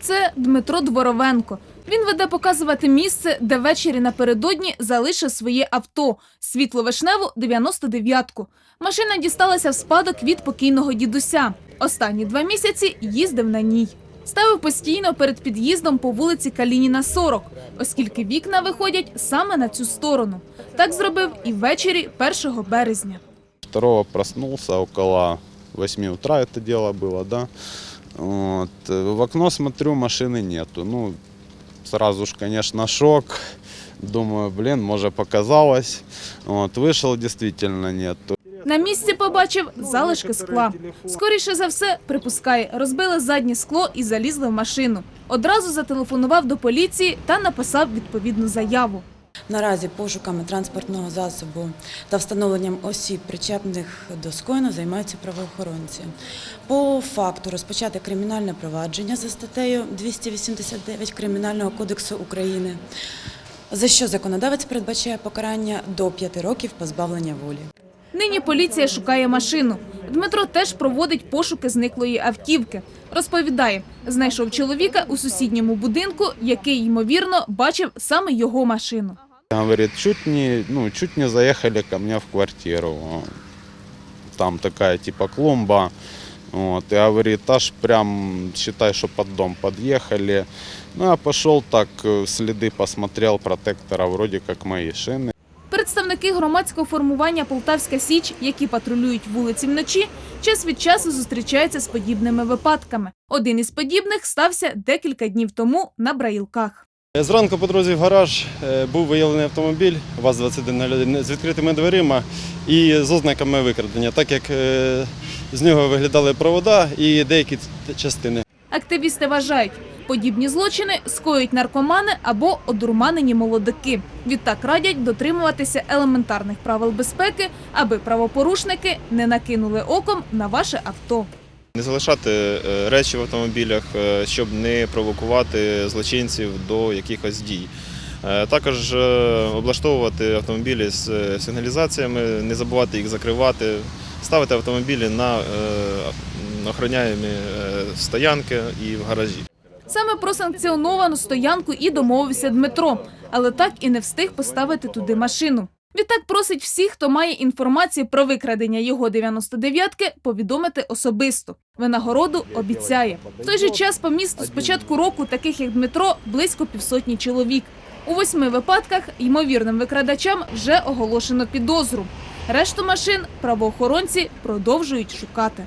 Це Дмитро Дворовенко. Він веде показувати місце, де ввечері напередодні залишив своє авто світло-вишневу 99-ку. Машина дісталася в спадок від покійного дідуся. Останні два місяці їздив на ній. Ставив постійно перед під'їздом по вулиці Калініна 40, оскільки вікна виходять саме на цю сторону. Так зробив і ввечері 1 березня. Второго проснулся около 8 утра это дело было, да. Вот. э, В окно смотрю, машины нету. Ну, сразу ж, конечно, шок. Думаю, блин, может показалось. Вот. Вышел, действительно нету. На місці побачив залишки скла. Скоріше за все, припускає, розбили заднє скло і залізли в машину. Одразу зателефонував до поліції та написав відповідну заяву. Наразі пошуками транспортного засобу та встановленням осіб, причетних до скоєно, займаються правоохоронці. По факту розпочати кримінальне провадження за статтею 289 Кримінального кодексу України, за що законодавець передбачає покарання до 5 років позбавлення волі. Нині поліція шукає машину. Дмитро теж проводить пошуки зниклої автівки. Розповідає, знайшов чоловіка у сусідньому будинку, який ймовірно бачив саме його машину. Говорит, чуть не, ну, чуть не заехали ко мне в квартиру. Там такая типа клумба. Вот, и говорит, аж прям, считай, что под дом подъехали. Ну, я пошел так, э, следы посмотрел протектора, вроде как мои шины. Представники громадського формування Полтавська Січ, які патрулюють вулиці вночі, час від часу зустрічаються з подібними випадками. Один із подібних стався декілька днів тому на Браїлках. Зранку по дорозі в гараж е, був виявлений автомобіль ВАЗ-2101 з відкритими дверима і з ознаками викрадення, так як е, з нього виглядали провода і деякі частини. Активісти вважають, подібні злочини скоюють наркомани або одурманені молодики. Відтак радять дотримуватися елементарних правил безпеки, аби правопорушники не накинули оком на ваше авто. Не залишати е, речі в автомобілях, е, щоб не провокувати злочинців до якихось дій. Е, Також облаштовувати автомобілі з сигналізаціями, не забувати їх закривати, ставити автомобілі на охороняємі стоянки і в гаражі. Саме про санкціоновану стоянку і домовився Дмитро, але так і не встиг поставити туди машину. Відтак просить всіх, хто має інформацію про викрадення його 99-ки, повідомити особисто. Винагороду обіцяє. В той же час по місту з початку року таких як Дмитро близько півсотні чоловік. У восьми випадках ймовірним викрадачам вже оголошено підозру. Решту машин правоохоронці продовжують шукати.